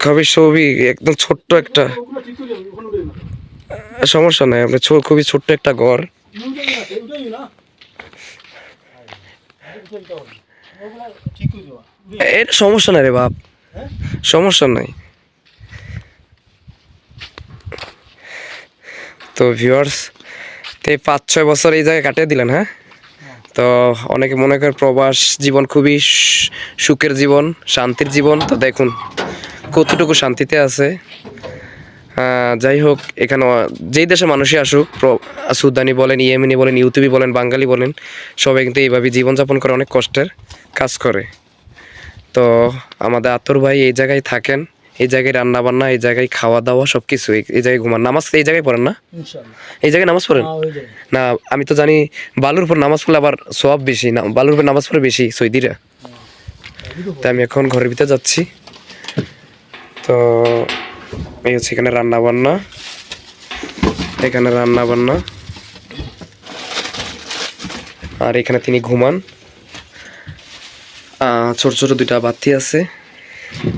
খুবই ছবি, একদম ছোট্ট একটা। সমস্যা নাই আপনার ছো- খুবই ছোট্ট একটা ঘর। এর সমস্যা নাই রে বাপ। সমস্যা নাই। তো ভিউয়ার্স তো পাঁচ ছয় বছর এই জায়গায় কাটিয়ে দিলেন হ্যাঁ? তো অনেকে মনে করে প্রবাস জীবন খুবই সুখের জীবন, শান্তির জীবন। তো দেখুন কতটুকু শান্তিতে আছে। যাই হোক, এখানে যেই দেশে মানুষই আসুক সুদানি বলেন, ইয়েমিনি বলেন ইউটিউবি বলেন, বাঙালি বলেন, সবাই কিন্তু এইভাবে জীবনযাপন করে অনেক কষ্টের কাজ করে। তো আমাদের আতর ভাই এই জায়গায় থাকেন। এই জায়গায় রান্না বান্না এই জায়গায় খাওয়া দাওয়া সবকিছু। এই জায়গায় ঘুমান। নামাজ এই জায়গায় পড়েন না? এই জায়গায় নামাজ পড়েন? না আমি তো জানি বালুর উপর নামাজ পড়লে আবার সব বেশি না বালুর উপর নামাজ পড়ে বেশি সৈদিরা। তো আমি এখন ঘরের ভিতরে যাচ্ছি। তো এই হচ্ছে এখানে রান্না বান্না এখানে রান্না বান্না আর এখানে তিনি ঘুমান। আহ, ছোট ছোট দুইটা বাতি আছে।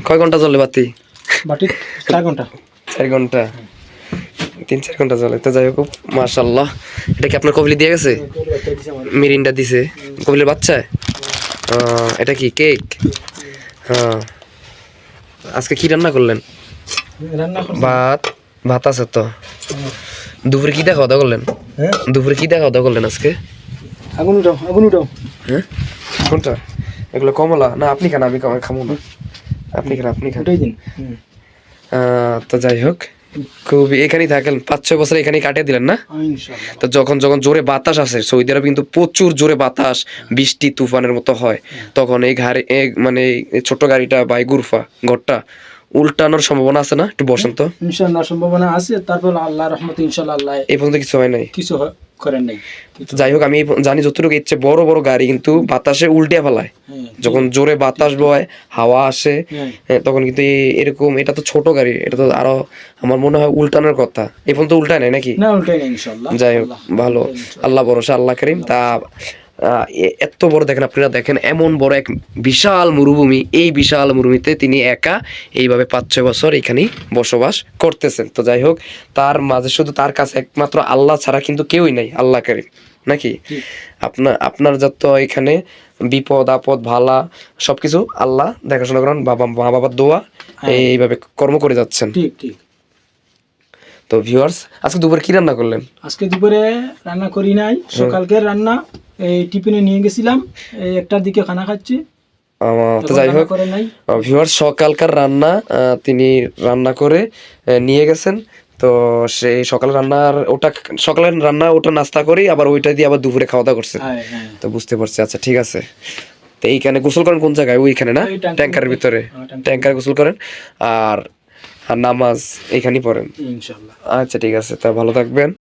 কয় ঘণ্টা চলে বাতি? বাটি চার ঘণ্টা। চার ঘণ্টা। তিন চার ঘণ্টা চলে তো যাই হোক মার্শাল্লাহ এটা কি আপনার কবলি দিয়ে গেছে? মিরিন্ডা দিছে। কবলির বাচ্চা? এটা কি কেক? হ্যাঁ। আজকে কি রান্না করলেন? ভাত ভাত আছে তো। দুপুরে কি দেখা দাওয়া করলেন? হ্যাঁ? দুপুরে কি দেখা দাওয়া করলেন আজকে? আগুন উঠাও আগুন উঠাও। হ্যাঁ? কোনটা? এগুলো কমলা? না আপনি খান আমি খাম- না। আপনি খান আপনি খান। দিন। তো যাই হোক খুবই এখানেই থাকেন পাঁচ ছয় বছর এখানেই কাটিয়ে দিলেন না? তো যখন যখন জোরে বাতাস আসে সৌদি আরবে কিন্তু প্রচুর জোরে বাতাস বৃষ্টি তুফানের মতো হয়। তখন এই ঘাড়ে মানে ছোট গাড়িটা বা এই গুরফা ঘরটা উল্টানোর সম্ভাবনা আছে না? একটু বসেন তো। ইনশাল্লাহ সম্ভাবনা আছে। তারপর আল্লাহ রহমত ইনশাল্লাহ আল্লাহ এই পর্যন্ত কিছু হয় নাই? কিছু করেন নাই। যাই হোক আমি জানি যতটুকু ইচ্ছে বড় বড় গাড়ি কিন্তু বাতাসে উল্টে ফেলায়। হ্যাঁ। যখন জোরে বাতাস বয় হাওয়া আসে হ্যাঁ। হ্যাঁ, তখন কিন্তু এরকম এটা তো ছোট গাড়ি এটা তো আরও আমার মনে হয় উল্টানোর কথা। এই পর্যন্ত উল্টায় নাই নাকি? না নাই যাই হোক ভালো। আল্লাহ ভরসা আল্লাহ করিম। তা এত বড় দেখেন আপনারা দেখেন এমন বড় এক বিশাল মরুভূমি এই বিশাল মরুভূমিতে তিনি একা এইভাবে পাঁচ ছয় বছর এখানেই বসবাস করতেছেন। তো যাই হোক তার মাঝে শুধু তার কাছে একমাত্র আল্লাহ ছাড়া কিন্তু কেউই নাই আল্লাহ করিম নাকি? আপনার আপনার যত এখানে বিপদ আপদ ভালা সবকিছু আল্লাহ দেখাশোনা করেন বাবা মা বাবার দোয়া হ্যাঁ। এইভাবে কর্ম করে যাচ্ছেন। ঠিক ঠিক। তো ভিউয়ার্স আজকে দুপুরে কি রান্না করলেন? আজকে দুপুরে রান্না করি নাই সকালকের রান্না এই টিফিনে নিয়ে গেছিলাম এই একটার দিকে খানা খাচ্ছি। তো যাই রান্না হোক ভিউয়ার সকালকার রান্না তিনি রান্না করে নিয়ে গেছেন। তো সেই সকালে রান্নার ওটা সকালের রান্না ওটা নাস্তা করি আবার ওইটা দিয়ে আবার দুপুরে খাওয়া দাওয়া করছেন। হ্যাঁ। তো বুঝতে পারছি আচ্ছা ঠিক আছে। তো এইখানে গোসল করেন কোন জায়গায়? ওইখানে না? ট্যাঙ্কারের ভিতরে। হ্যাঁ, ট্যাঙ্কার। ট্যাঙ্কার গোসল করেন আর আর নামাজ এখানেই পড়েন। আচ্ছা ঠিক আছে তা ভালো থাকবেন।